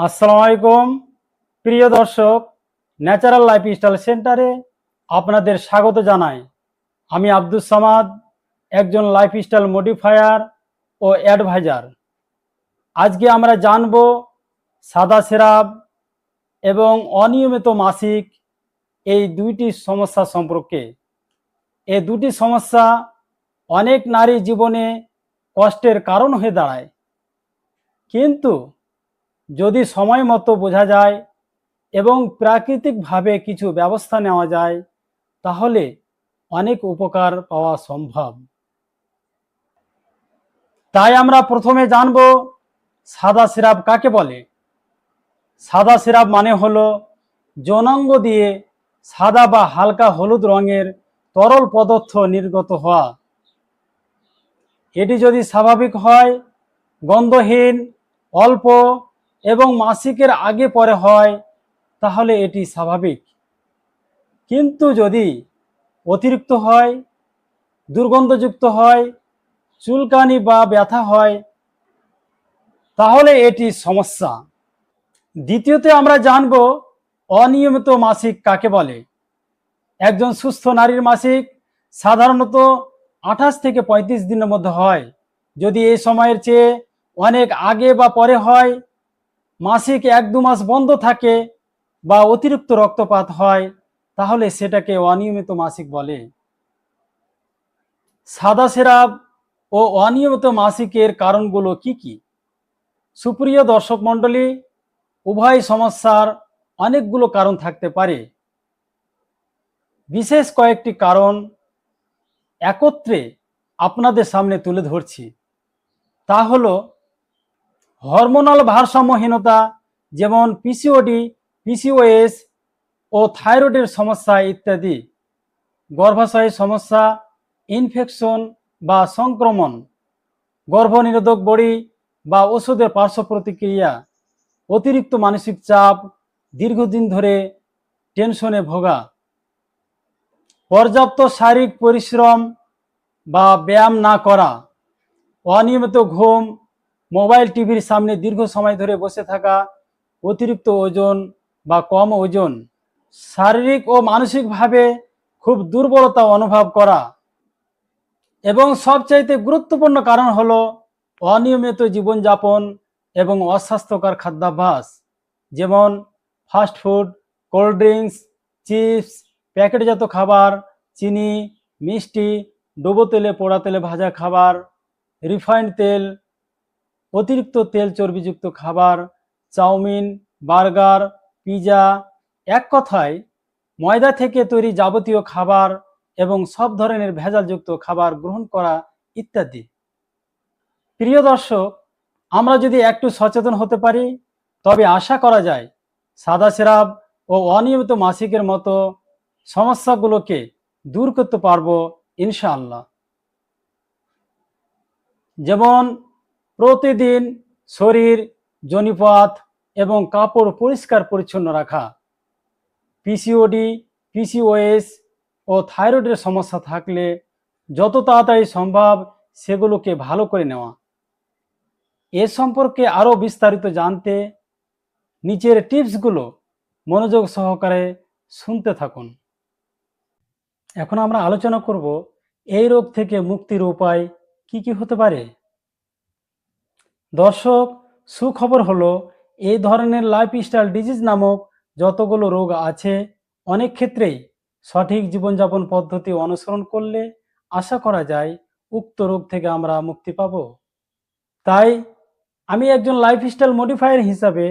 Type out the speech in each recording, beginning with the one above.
আসসালামু প্রিয় দর্শক, ন্যাচারাল লাইফ স্টাইল সেন্টারে আপনাদের স্বাগত জানাই। আমি আব্দুস সামাদ, একজন লাইফ স্টাইল মডিফায়ার ও অ্যাডভাইজার। আজকে আমরা জানব সাদা সেরাব এবং অনিয়মিত মাসিক এই দুইটি সমস্যা সম্পর্কে। এই দুটি সমস্যা অনেক নারী জীবনে কষ্টের কারণ হয়ে দাঁড়ায়। কিন্তু যদি সময় মতো বোঝা যায় এবং প্রাকৃতিকভাবে কিছু ব্যবস্থা নেওয়া যায়, তাহলে অনেক উপকার পাওয়া সম্ভব। তাই আমরা প্রথমে জানব, সাদা সিরাপ কাকে বলে? সাদা সিরাপ মানে হলো যৌনাঙ্গ দিয়ে সাদা বা হালকা হলুদ রঙের তরল পদার্থ নির্গত হওয়া। এটি যদি স্বাভাবিক হয়, গন্ধহীন, অল্প এবং মাসিকের আগে পরে হয়, তাহলে এটি স্বাভাবিক। কিন্তু যদি অতিরিক্ত হয়, দুর্গন্ধযুক্ত হয়, চুলকানি বা ব্যথা হয়, তাহলে এটি সমস্যা। দ্বিতীয়তে আমরা জানব অনিয়মিত মাসিক কাকে বলে। একজন সুস্থ নারীর মাসিক সাধারণত আঠাশ থেকে পঁয়ত্রিশ দিনের মধ্যে হয়। যদি এই সময়ের চেয়ে অনেক আগে বা পরে হয় মাসিক এক দু মাস বন্ধ থাকে বা অতিরিক্ত রক্তপাত হয়, তাহলে সেটাকে অনিয়মিত মাসিক বলে। সাদা সেরাব ও অনিয়মিত মাসিকের কারণগুলো কি কি? সুপ্রিয় দর্শক মণ্ডলী, উভয় সমস্যার অনেকগুলো কারণ থাকতে পারে। বিশেষ কয়েকটি কারণ একত্রে আপনাদের সামনে তুলে ধরছি। তা হলো হরমোনাল ভারসাম্যহীনতা, যেমন পিসিওডি পিসিওএস ও থাইরয়েডের সমস্যা ইত্যাদি। গর্ভাশয়ের সমস্যা, ইনফেকশন বা সংক্রমণ, গর্ভনিরোধক বড়ি বা ওষুধের পার্শ্ব প্রতিক্রিয়া, অতিরিক্ত মানসিক চাপ, দীর্ঘদিন ধরে টেনশনে ভোগা। পর্যাপ্ত শারীরিক পরিশ্রম বা ব্যায়াম না করা। অনিয়মিত ঘুম মোবাইল টিভির সামনে দীর্ঘ সময় ধরে বসে থাকা অতিরিক্ত ওজন বা কম ওজন, শারীরিক ও মানসিকভাবে খুব দুর্বলতা অনুভব করা এবং সবচাইতে গুরুত্বপূর্ণ কারণ হলো অনিয়মিত জীবনযাপন এবং অস্বাস্থ্যকর খাদ্যাভ্যাস, যেমন ফাস্টফুড কোল্ড ড্রিঙ্কস, চিপস, প্যাকেটজাত খাবার, চিনি, মিষ্টি ডুবো তেলে পোড়া তেলে ভাজা খাবার, রিফাইন্ড তেল অতিরিক্ত তেল চর্বিযুক্ত খাবার, চাউমিন, বার্গার, পিজা, এক কথায় ময়দা থেকে তৈরি যাবতীয় খাবার এবং সব ধরনের ভেজালযুক্ত খাবার গ্রহণ করা ইত্যাদি। প্রিয় দর্শক, আমরা যদি একটু সচেতন হতে পারি, তবে আশা করা যায় সাদা সেরাব ও অনিয়মিত মাসিকের মতো সমস্যাগুলোকে দূর করতে পারব ইনশাআল্লাহ। যেমন প্রতিদিন শরীর, জনিপথ এবং কাপড় পরিষ্কার পরিচ্ছন্ন রাখা। পিসিওডি পিসিওএস ও থাইরয়েডের সমস্যা থাকলে যত তাড়াতাড়ি সম্ভব সেগুলোকে ভালো করে নেওয়া। এ সম্পর্কে আরও বিস্তারিত জানতে নিচের টিপসগুলো মনোযোগ সহকারে শুনতে থাকুন। এখন আমরা আলোচনা করব, এই রোগ থেকে মুক্তির উপায় কি কি হতে পারে? দর্শক, সুখবর হলো, এই ধরনের লাইফস্টাইল ডিজিজ নামক যতগুলো রোগ আছে, অনেক ক্ষেত্রেই সঠিক জীবনযাপন পদ্ধতি অনুসরণ করলে আশা করা যায় উক্ত রোগ থেকে আমরা মুক্তি পাব। তাই আমি একজন লাইফস্টাইল মডিফায়ার হিসাবে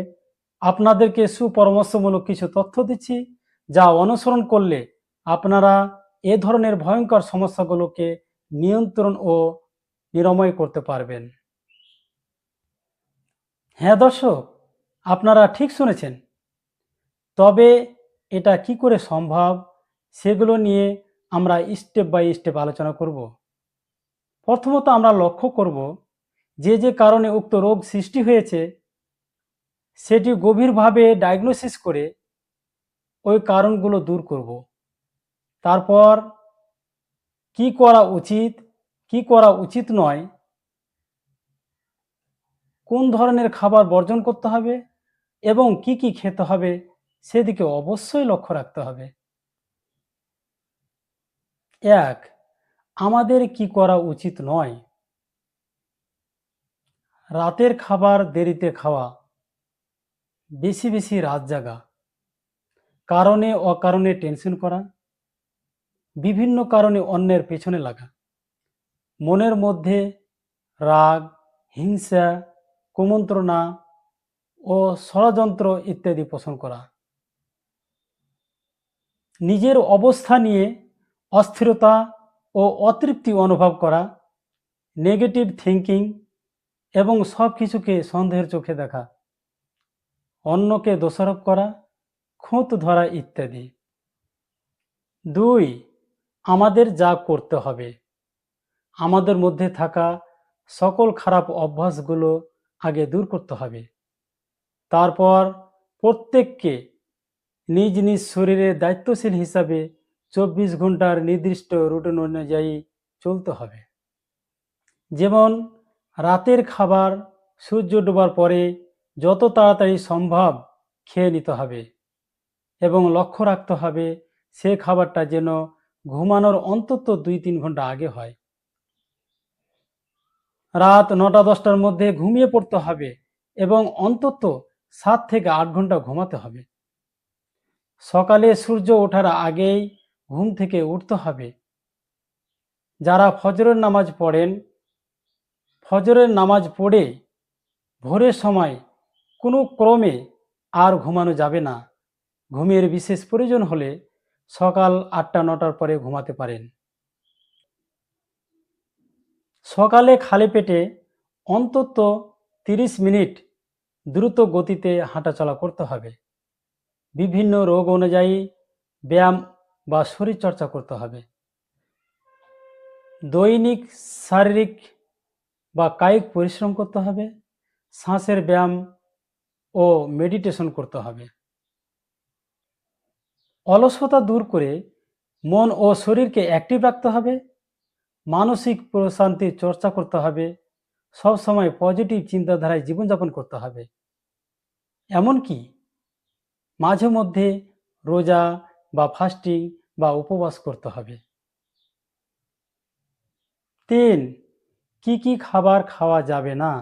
আপনাদেরকে সুপরামর্শমূলক কিছু তথ্য দিচ্ছি, যা অনুসরণ করলে আপনারা এ ধরনের ভয়ঙ্কর সমস্যাগুলোকে নিয়ন্ত্রণ ও নিরাময় করতে পারবেন। হ্যাঁ দর্শক, আপনারা ঠিক শুনেছেন। তবে এটা কি করে সম্ভব, সেগুলো নিয়ে আমরা স্টেপ বাই স্টেপ আলোচনা করব। প্রথমত আমরা লক্ষ্য করব যে যে কারণে উক্ত রোগ সৃষ্টি হয়েছে, সেটি গভীরভাবে ডায়াগনোসিস করে ওই কারণগুলো দূর করব। তারপর কি করা উচিত, কি করা উচিত নয় কোন ধরনের খাবার বর্জন করতে হবে এবং কি কি খেতে হবে সেদিকে অবশ্যই লক্ষ্য রাখতে হবে। এক, আমাদের কি করা উচিত নয়? রাতের খাবার দেরিতে খাওয়া বেশি বেশি রাত জাগা, কারণে অকারণে টেনশন করা, বিভিন্ন কারণে অন্যের পেছনে লাগা, মনের মধ্যে রাগ, হিংসা কুমন্ত্রণা ও ষড়যন্ত্র ইত্যাদি পোষণ করা। নিজের অবস্থা নিয়ে অস্থিরতা ও অতৃপ্তি অনুভব করা নেগেটিভ থিঙ্কিং এবং সব কিছুকে সন্দেহের চোখে দেখা, অন্যকে দোষারোপ করা, খুঁত ধরা ইত্যাদি। দুই, আমাদের যা করতে হবে। আমাদের মধ্যে থাকা সকল খারাপ অভ্যাসগুলো আগে দূর করতে হবে। তারপর প্রত্যেককে নিজ নিজ শরীরে দায়িত্বশীল হিসাবে চব্বিশ ঘণ্টার নির্দিষ্ট রুটিন অনুযায়ী চলতে হবে। যেমন, রাতের খাবার সূর্য ডোবার পরে যত তাড়াতাড়ি সম্ভব খেয়ে নিতে হবে এবং লক্ষ্য রাখতে হবে সে খাবারটা যেন ঘুমানোর অন্তত দুই তিন ঘণ্টা আগে হয়। রাত নটা দশটার মধ্যে ঘুমিয়ে পড়তে হবে এবং অন্তত সাত থেকে আট ঘণ্টা ঘুমাতে হবে। সকালে সূর্য ওঠার আগেই ঘুম থেকে উঠতে হবে। যারা ফজরের নামাজ পড়েন, ফজরের নামাজ পড়ে ভোরের সময় কোনো ক্রমে আর ঘুমানো যাবে না। ঘুমের বিশেষ প্রয়োজন হলে সকাল আটটা নটার পরে ঘুমাতে পারেন। সকালে খালি পেটে অন্তত তিরিশ মিনিট দ্রুত গতিতে হাঁটাচলা করতে হবে। বিভিন্ন রোগ অনুযায়ী ব্যায়াম বা শরীরচর্চা করতে হবে। দৈনিক শারীরিক বা কায়িক পরিশ্রম করতে হবে, শ্বাসের ব্যায়াম ও মেডিটেশন করতে হবে। অলসতা দূর করে মন ও শরীরকে অ্যাক্টিভ রাখতে হবে মানসিক প্রশান্তির চর্চা করতে হবে, সব সময় পজিটিভ চিন্তাধারায় জীবনযাপন করতে হবে। এমনকি মাঝে মধ্যে রোজা বা ফাস্টিং বা উপবাস করতে হবে। তিন, কি কি খাবার খাওয়া যাবে না?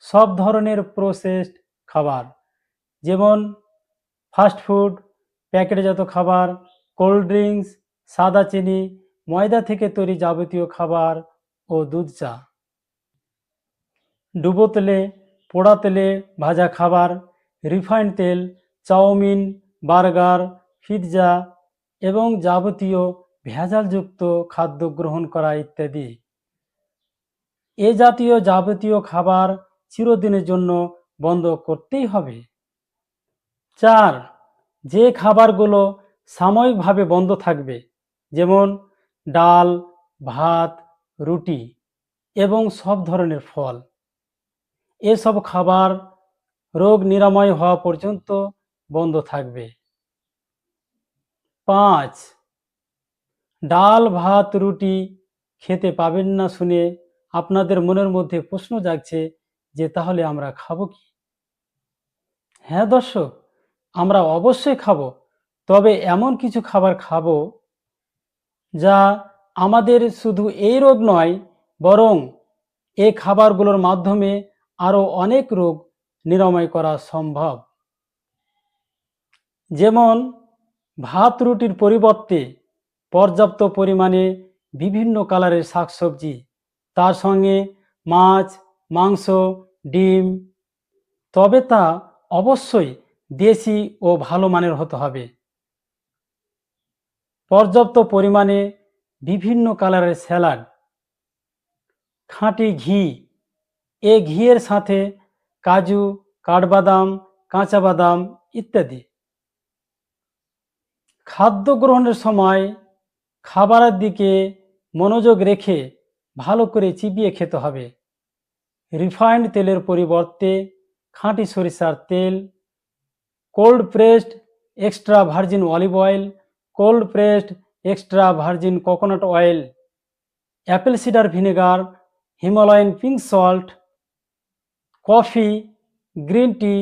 সব ধরনের প্রসেসড খাবার, যেমন ফাস্টফুড প্যাকেটজাত খাবার কোল্ড ড্রিঙ্কস সাদা চিনি ময়দা থেকে তৈরি যাবতীয় খাবার ও দুধ চা। ডুবো তেলে, পোড়া তেলে ভাজা খাবার, রিফাইন্ড তেল, চাউমিন, বার্গার, পিৎজা এবং যাবতীয় ভেজালযুক্ত খাদ্য গ্রহণ করা ইত্যাদি। এ জাতীয় যাবতীয় খাবার চিরদিনের জন্য বন্ধ করতেই হবে। চার, যে খাবারগুলো সাময়িকভাবে বন্ধ থাকবে, যেমন ডাল, ভাত, রুটি এবং সব ধরনের ফল। এসব খাবার রোগ নিরাময় হওয়া পর্যন্ত বন্ধ থাকবে। পাঁচ, ডাল, ভাত, রুটি খেতে পাবেন না শুনে আপনাদের মনের মধ্যে প্রশ্ন জাগছে যে তাহলে আমরা খাব কি? হ্যাঁ দর্শক, আমরা অবশ্যই খাব, তবে এমন কিছু খাবার খাব যা আমাদের শুধু এই রোগ নয়, বরং এই খাবারগুলোর মাধ্যমে আরও অনেক রোগ নিরাময় করা সম্ভব। যেমন, ভাত রুটির পরিবর্তে পর্যাপ্ত পরিমাণে বিভিন্ন কালারের শাকসবজি, তার সঙ্গে মাছ, মাংস, ডিম, তবে তা অবশ্যই দেশি ও ভালো মানের হতে হবে। পর্যাপ্ত পরিমাণে বিভিন্ন কালারের স্যালাড, খাঁটি ঘি, এ ঘিয়ের সাথে কাজু, কাঠবাদাম কাঁচা বাদাম ইত্যাদি। খাদ্য গ্রহণের সময় খাবারের দিকে মনোযোগ রেখে ভালো করে চিবিয়ে খেতে হবে। রিফাইন্ড তেলের পরিবর্তে খাঁটি সরিষার তেল, cold pressed extra virgin olive oil cold pressed extra virgin coconut oil, apple cider vinegar, Himalayan pink salt, coffee, green tea,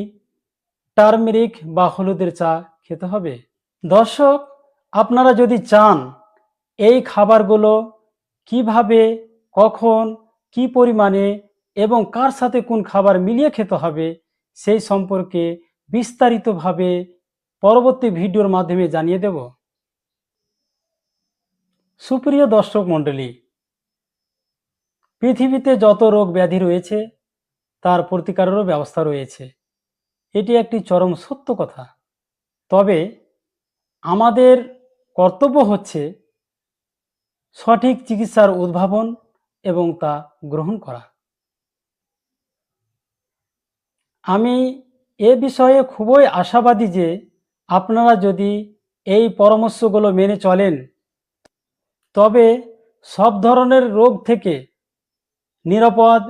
turmeric বা হলুদের চা খেতে হবে। দর্শক, আপনারা যদি চান এই খাবারগুলো কীভাবে, কখন, কি পরিমাণে এবং কার সাথে কোন খাবার মিলিয়ে খেতে হবে, সেই সম্পর্কে বিস্তারিতভাবে পরবর্তী ভিডিওর মাধ্যমে জানিয়ে দেব। সুপ্রিয় দর্শক মণ্ডলী, পৃথিবীতে যত রোগ ব্যাধি রয়েছে, তার প্রতিকারেরও ব্যবস্থা রয়েছে। এটি একটি চরম সত্য কথা। তবে আমাদের কর্তব্য হচ্ছে সঠিক চিকিৎসার উদ্ভাবন এবং তা গ্রহণ করা। আমি এ বিষয়ে খুবই আশাবাদী যে আপনারা যদি এই পরামর্শগুলো মেনে চলেন তবে সব ধরনের রোগ থেকে নিরাপদ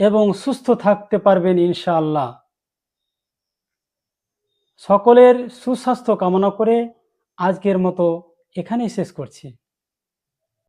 এবং সুস্থ থাকতে পারবেন ইনশাআল্লাহ। সকলের সুস্বাস্থ্য কামনা করে আজকের মতো এখানেই শেষ করছি।